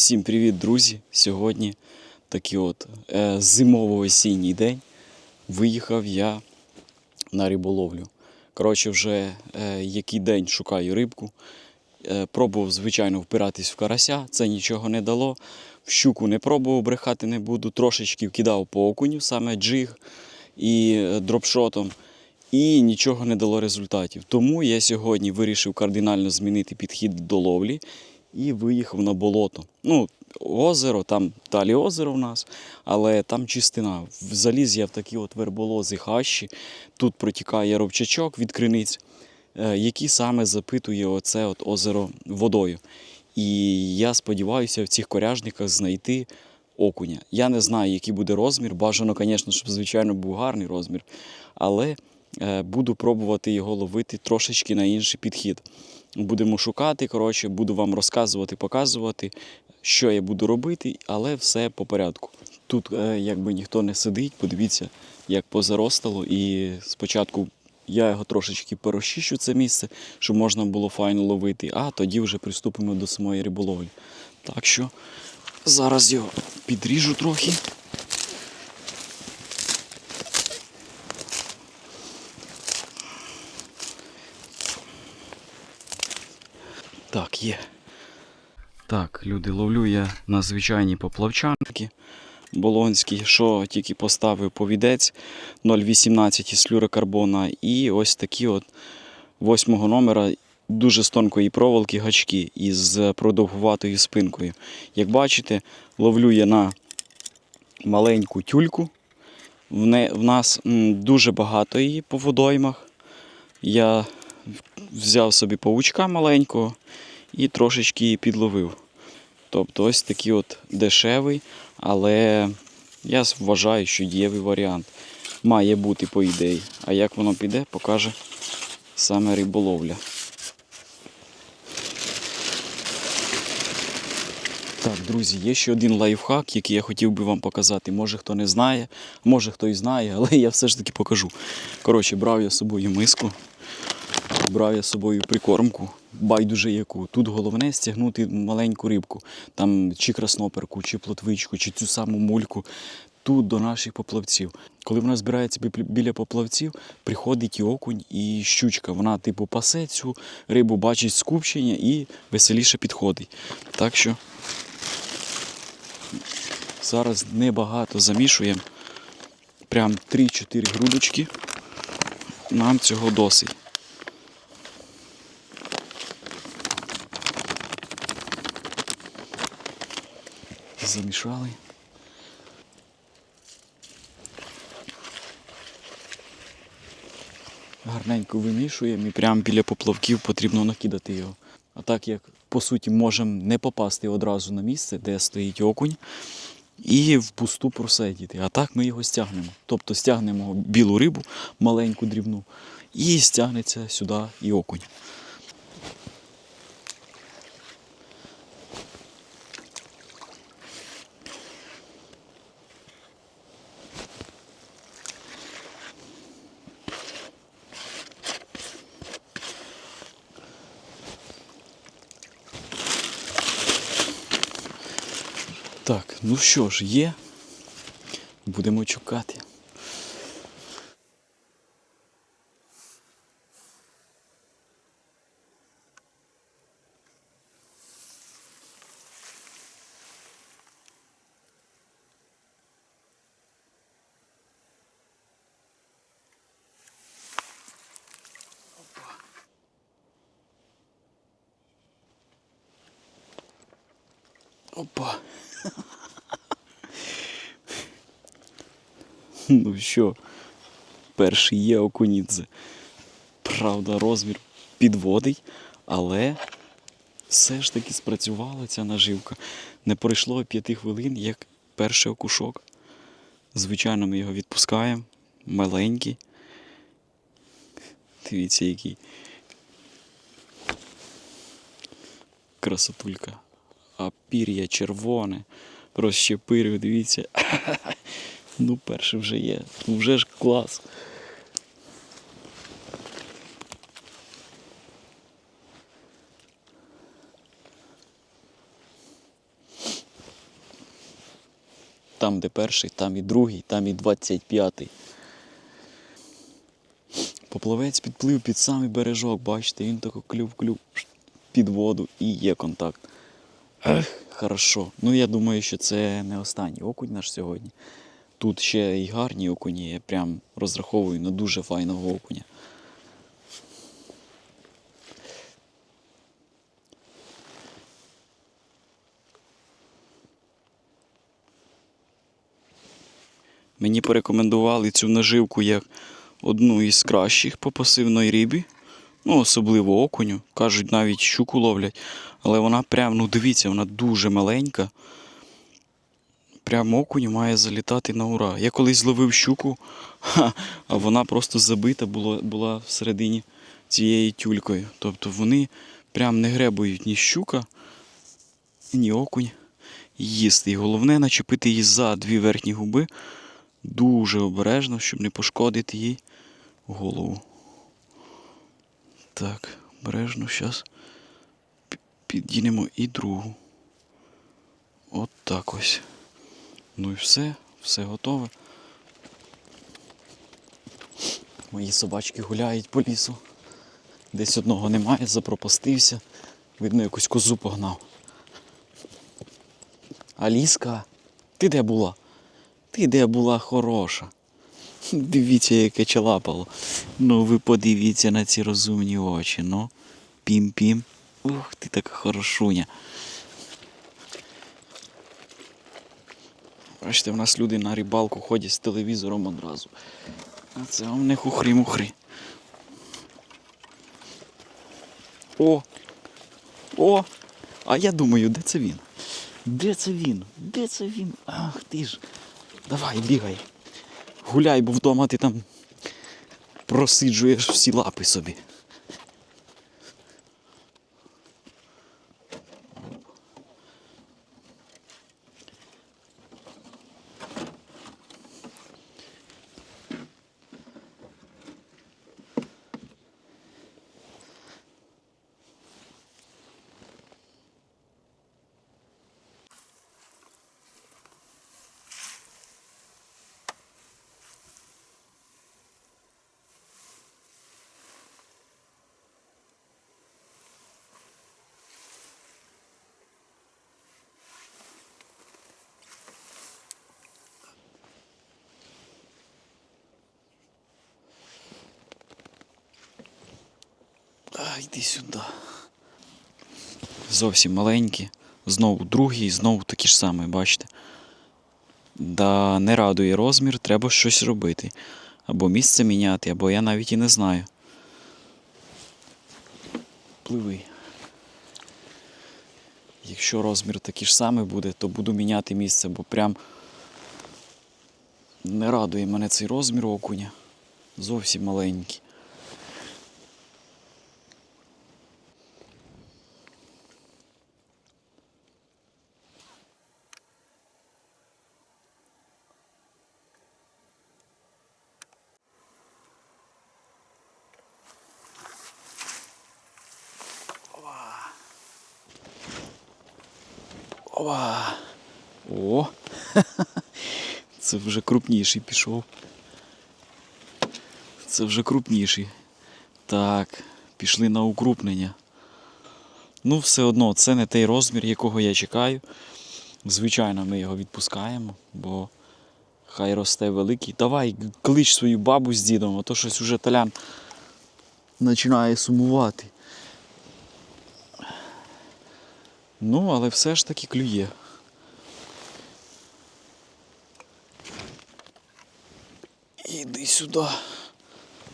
Всім привіт, друзі! Сьогодні такий от е, зимово-осінній день. Виїхав я на риболовлю. Коротше, вже е, який день шукаю рибку. Е, пробував, звичайно, впиратись в карася, це нічого не дало. В щуку не пробував, брехати не буду. Трошечки вкидав по окуню, саме джиг і е, дропшотом. І нічого не дало результатів. Тому я сьогодні вирішив кардинально змінити підхід до ловлі і виїхав на болото. Ну, озеро, там далі озеро в нас, але там чистина. Заліз я в такі от верболози хащі. Тут протікає ровчачок від криниць, е, який саме запитує оце от озеро водою. І я сподіваюся в цих коряжниках знайти окуня. Я не знаю, який буде розмір. Бажано, звісно, щоб звичайно був гарний розмір. Але е, буду пробувати його ловити трошечки на інший підхід. Будемо шукати, коротше, буду вам розказувати, показувати, що я буду робити, але все по порядку. Тут е, якби ніхто не сидить, подивіться, як позаростало. І спочатку я його трошечки порозчищу це місце, щоб можна було файно ловити, а тоді вже приступимо до самої риболовлі. Так що зараз його підріжу трохи. Так, є. Так, люди, ловлю я на звичайні поплавчанки болонські, що тільки поставив повідець 0,18 із флюрокарбона і ось такі от восьмого номера дуже з тонкої проволоки гачки із продовгуватою спинкою. Як бачите, ловлю я на маленьку тюльку. В, не, в нас м, дуже багато її по водоймах. Я взяв собі павучка маленького і трошечки її підловив. Тобто ось такий от дешевий, але я вважаю, що дієвий варіант. Має бути по ідеї. А як воно піде, покаже саме риболовля. Так, друзі, є ще один лайфхак, який я хотів би вам показати. Може хто не знає, може хто і знає, але я все ж таки покажу. Коротше, брав я з собою миску, брав я з собою прикормку, байдуже яку. Тут головне стягнути маленьку рибку, там чи красноперку, чи плотвичку, чи цю саму мульку. Тут до наших поплавців. Коли вона збирається біля поплавців, приходить і окунь, і щучка. Вона, типу, пасе цю рибу, бачить скупчення і веселіше підходить. Так що зараз небагато замішуємо. Прям 3-4 грудочки. Нам цього досить. Замішали. Гарненько вимішуємо і прямо біля поплавків потрібно накидати його. А так як по суті можемо не попасти одразу на місце, де стоїть окунь, і в пусту просидіти. А так ми його стягнемо. Тобто стягнемо білу рибу, маленьку дрібну, і стягнеться сюди і окунь. Так, ну що ж, є. Будемо чекати. Опа. Ну що, перший є окунідзе. Правда, розмір підводить, але все ж таки спрацювала ця наживка. Не пройшло п'яти хвилин, як перший окушок. Звичайно, ми його відпускаємо. Маленький. Дивіться, який. Красотулька. А пір'я червоне. Розщепирив, дивіться. Ну, перший вже є. Ну, вже ж клас. там, де перший, там і другий, там і 25-й. Поплавець підплив під самий бережок, бачите, він тако клюв-клюв під воду і є контакт. Ех, хорошо. Ну я думаю, що це не останній окунь наш сьогодні. Тут ще й гарні окуні, я прям розраховую на дуже файного окуня. Мені порекомендували цю наживку як одну із кращих по пасивної рибі. Ну, особливо окуню. Кажуть, навіть щуку ловлять. Але вона прям, ну дивіться, вона дуже маленька. Прям окунь має залітати на ура. Я колись зловив щуку, ха, а вона просто забита була, була всередині цією тюлькою. Тобто вони прям не гребують ні щука, ні окунь їсти. І головне начепити її за дві верхні губи дуже обережно, щоб не пошкодити їй голову. Так, обережно зараз підінемо і другу. От так ось. Ну і все, все готове. Мої собачки гуляють по лісу. Десь одного немає, запропастився. Видно, якусь козу погнав. Аліска, ти де була? Ти де була хороша? Дивіться, яке чалапало. Ну ви подивіться на ці розумні очі. Ну, пім-пім. Ух, ти така хорошуня. Бачите, в нас люди на рибалку ходять з телевізором одразу. А це вам не хухрі-мухрі. О! О! А я думаю, де це він? Де це він? Де це він? Ах ти ж. Давай, бігай. Гуляй, бо вдома ти там просиджуєш всі лапи собі. Йди сюди. Зовсім маленькі. Знову другий, знову такі ж самі, бачите. Да не радує розмір, треба щось робити. Або місце міняти, або я навіть і не знаю. Пливи. Якщо розмір такий ж самий буде, то буду міняти місце, бо прям не радує мене цей розмір окуня. Зовсім маленький. Ова. О! Це вже крупніший пішов. Це вже крупніший. Так, пішли на укрупнення. Ну, все одно, це не той розмір, якого я чекаю. Звичайно, ми його відпускаємо, бо хай росте великий. Давай, клич свою бабу з дідом, а то щось уже талян починає сумувати. Ну, але все ж таки клює. Іди сюди.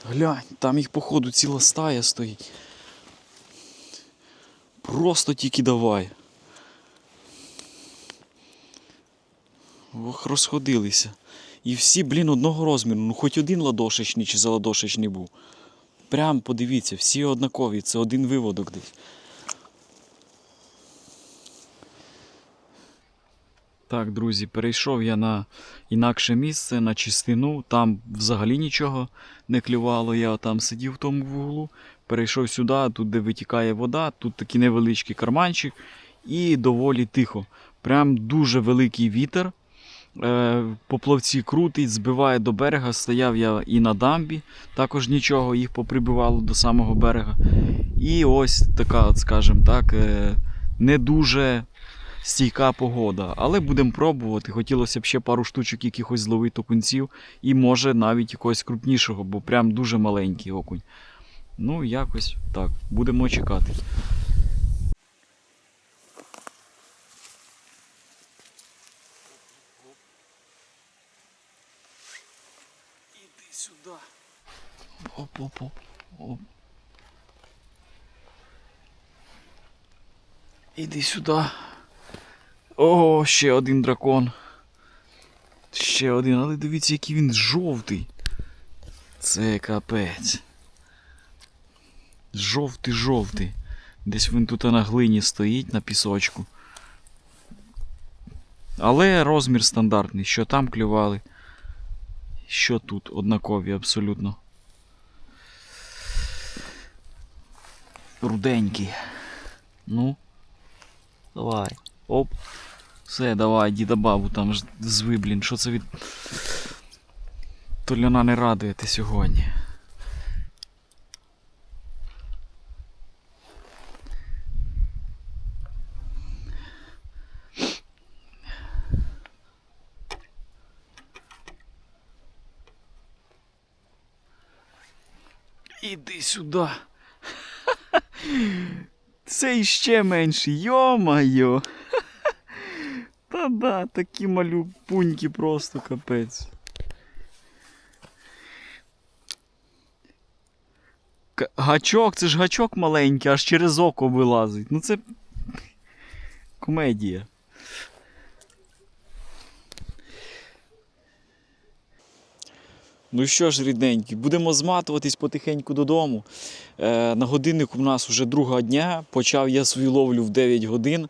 Глянь, там їх, походу, ціла стая стоїть. Просто тільки давай. Ох, розходилися. І всі, блін, одного розміру. Ну хоч один ладошечний чи заладошечний був. Прям подивіться, всі однакові, це один виводок десь. Так, друзі, перейшов я на інакше місце, на чистину. Там взагалі нічого не клювало. Я там сидів в тому вуглу. Перейшов сюди, тут де витікає вода, тут такий невеличкий карманчик і доволі тихо. Прям дуже великий вітер. Е, поплавці крутить, збиває до берега. Стояв я і на дамбі, також нічого, їх поприбивало до самого берега. І ось така, от, скажімо так, е, не дуже стійка погода. Але будемо пробувати. Хотілося б ще пару штучок якихось зловити окунців, і може навіть якогось крупнішого, бо прям дуже маленький окунь. Ну, якось так, будемо чекати. Іди сюди. Оп-оп-оп. Оп. Іди сюди. О, ще один дракон. Ще один, але дивіться, який він жовтий. Це капець. Жовтий, жовтий. Десь він тут на глині стоїть на пісочку. Але розмір стандартний, що там клювали, що тут однакові абсолютно. Руденький. Ну. Давай. Оп. Все, давай, діда бабу там зви, блін. Що це від. Толяна не радуєте сьогодні. Іди сюди. Це іще менше, йо-майо. Та-да, такі малюпуньки просто капець. Гачок, це ж гачок маленький, аж через око вилазить. Ну це комедія. Ну що ж, рідненькі, будемо зматуватись потихеньку додому. Е, на годиннику в нас вже друга дня. Почав я свою ловлю в 9 годин.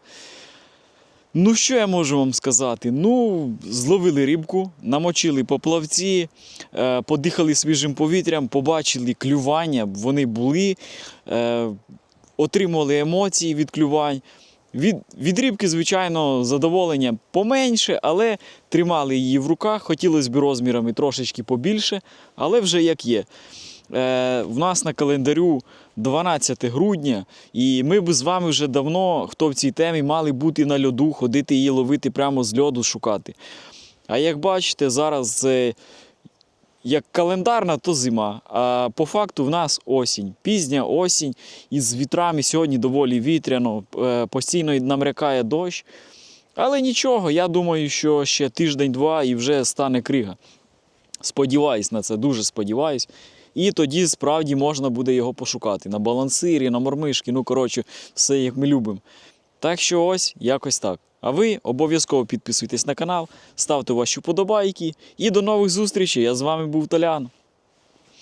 Ну, що я можу вам сказати? Ну, зловили рибку, намочили поплавці, е, подихали свіжим повітрям, побачили клювання, вони були, е, отримували емоції від клювань. Від, від рибки, звичайно, задоволення поменше, але тримали її в руках. Хотілося б розмірами трошечки побільше, але вже як є. Е, в нас на календарю 12 грудня, і ми б з вами вже давно, хто в цій темі, мали бути на льоду, ходити її ловити прямо з льоду шукати. А як бачите, зараз як календарна, то зима. А по факту в нас осінь, пізня осінь із вітрами сьогодні доволі вітряно, е, постійно намрякає дощ. Але нічого, я думаю, що ще тиждень-два і вже стане крига. Сподіваюсь на це, дуже сподіваюсь. І тоді справді можна буде його пошукати на балансирі, на мормишки, ну коротше, все як ми любимо. Так що ось якось так. А ви обов'язково підписуйтесь на канал, ставте ваші вподобайки і до нових зустрічей. Я з вами був Толян.